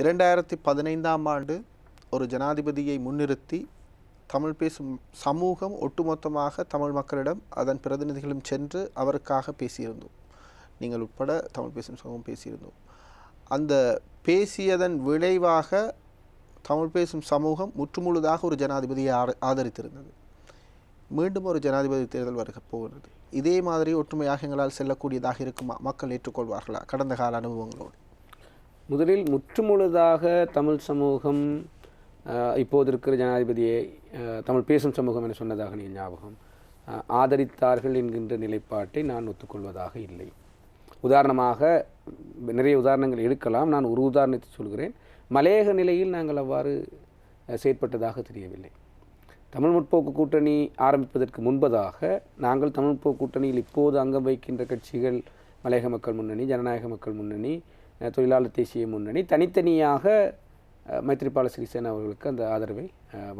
இரண்டாயிரத்தி பதினைந்தாம் ஆண்டு ஒரு ஜனாதிபதியை முன்னிறுத்தி தமிழ் பேசும் சமூகம் ஒட்டுமொத்தமாக தமிழ் மக்களிடம் அதன் பிரதிநிதிகளும் சென்று அவருக்காக பேசியிருந்தோம். நீங்கள் உட்பட தமிழ் பேசும் சமூகம் பேசியிருந்தோம். அந்த பேசியதன் விளைவாக தமிழ் பேசும் சமூகம் முற்றுமுழுதாக ஒரு ஜனாதிபதியை ஆதரித்திருந்தது. மீண்டும் ஒரு ஜனாதிபதி தேர்தல் வருக போகிறது. இதே மாதிரி ஒற்றுமையாக எங்களால் செல்லக்கூடியதாக இருக்குமா? மக்கள் ஏற்றுக்கொள்வார்களா? கடந்த கால அனுபவங்களோடு. முதலில் முற்றுமுழுதாக தமிழ் சமூகம் இப்போது இருக்கிற ஜனாதிபதியை தமிழ் பேசும் சமூகம் என சொன்னதாக நீ ஞாபகம். ஆதரித்தார்கள் என்கின்ற நிலைப்பாட்டை நான் ஒத்துக்கொள்வதாக இல்லை. உதாரணமாக நிறைய உதாரணங்கள் எடுக்கலாம். நான் ஒரு உதாரணத்தை சொல்கிறேன். மலையக நிலையில் நாங்கள் அவ்வாறு செயற்பட்டதாக தெரியவில்லை. தமிழ் முற்போக்கு கூட்டணி ஆரம்பிப்பதற்கு முன்பதாக நாங்கள் தமிழ் முற்போக்கு கூட்டணியில் இப்போது அங்கம் வைக்கின்ற கட்சிகள் மலையக மக்கள் முன்னணி ஜனநாயக மக்கள் முன்னணி தொழிலாளர் தேசிய முன்னணி தனித்தனியாக மைத்ரிபால சிறிசேன அவர்களுக்கு அந்த ஆதரவை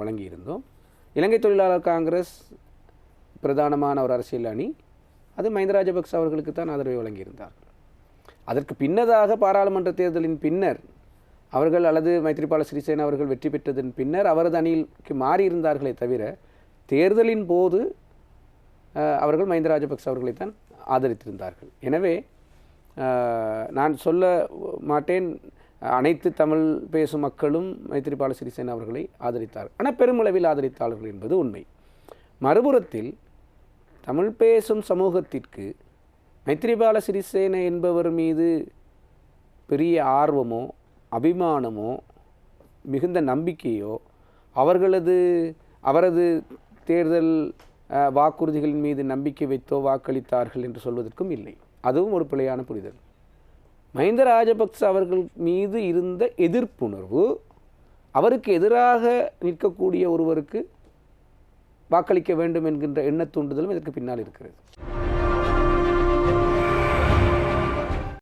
வழங்கியிருந்தோம். இலங்கை தொழிலாளர் காங்கிரஸ் பிரதானமான ஒரு அரசியல் அணி. அது மஹிந்த ராஜபக்ச அவர்களுக்கு தான் ஆதரவை வழங்கியிருந்தார்கள். அதற்கு பின்னதாக பாராளுமன்ற தேர்தலின் பின்னர் அவர்கள் அல்லது மைத்ரிபால சிறிசேன அவர்கள் வெற்றி பெற்றதன் பின்னர் அவரது அணிக்கு மாறியிருந்தார்களே தவிர தேர்தலின் போது அவர்கள் மஹிந்த ராஜபக்ச அவர்களைத்தான் ஆதரித்திருந்தார்கள். எனவே நான் சொல்ல மாட்டேன். அனைத்து தமிழ் பேசும் மக்களும் மைத்திரிபால சிறிசேன அவர்களை ஆதரித்தார். ஆனால் பெருமளவில் ஆதரித்தார்கள் என்பது உண்மை. மறுபுறத்தில் தமிழ் பேசும் சமூகத்திற்கு மைத்திரிபால சிறிசேன என்பவர் மீது பெரிய ஆர்வமோ அபிமானமோ மிகுந்த நம்பிக்கையோ அவர்களது அவரது தேர்தல் வாக்குறுதிகளின் மீது நம்பிக்கை வைத்தோ வாக்களித்தார்கள் என்று சொல்வதற்கும் இல்லை. அதுவும் ஒரு பிழையான புரிதல். மஹிந்த ராஜபக்ச அவர்கள் மீது இருந்த எதிர்ப்புணர்வு அவருக்கு எதிராக நிற்கக்கூடிய ஒருவருக்கு வாக்களிக்க வேண்டும் என்கின்ற எண்ணத் தூண்டுதலும் இதற்கு பின்னால் இருக்கிறது.